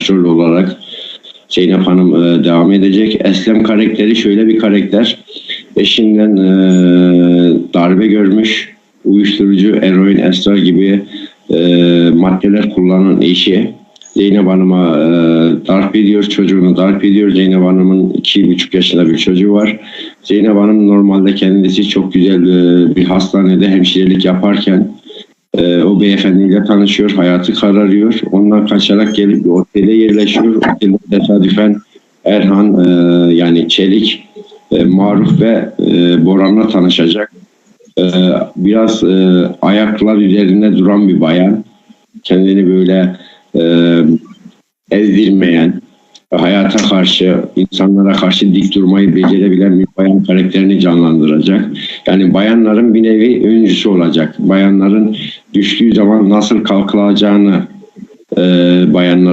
başrol olarak Zeynep Hanım e, devam edecek. Eslem karakteri şöyle bir karakter. Eşinden e, darbe görmüş, uyuşturucu, eroin, esrar gibi e, maddeler kullanan eşi. Zeynep Hanım'a e, darp ediyor, çocuğunu darp ediyor. Zeynep Hanım'ın iki buçuk yaşında bir çocuğu var. Zeynep Hanım normalde kendisi çok güzel e, bir hastanede hemşirelik yaparken e, o beyefendiyle tanışıyor, hayatı kararıyor. Ondan kaçarak gelip bir otele yerleşiyor. Otelde tesadüfen Erhan e, yani Çelik, e, Maruf ve e, Boran'la tanışacak. E, biraz e, ayaklar üzerinde duran bir bayan. Kendini böyle e, ezdirmeyen, hayata karşı, insanlara karşı dik durmayı becerebilen bir bayan karakterini canlandıracak. Yani bayanların bir nevi öncüsü olacak. Bayanların düştüğü zaman nasıl kalkılacağını e, bayanlara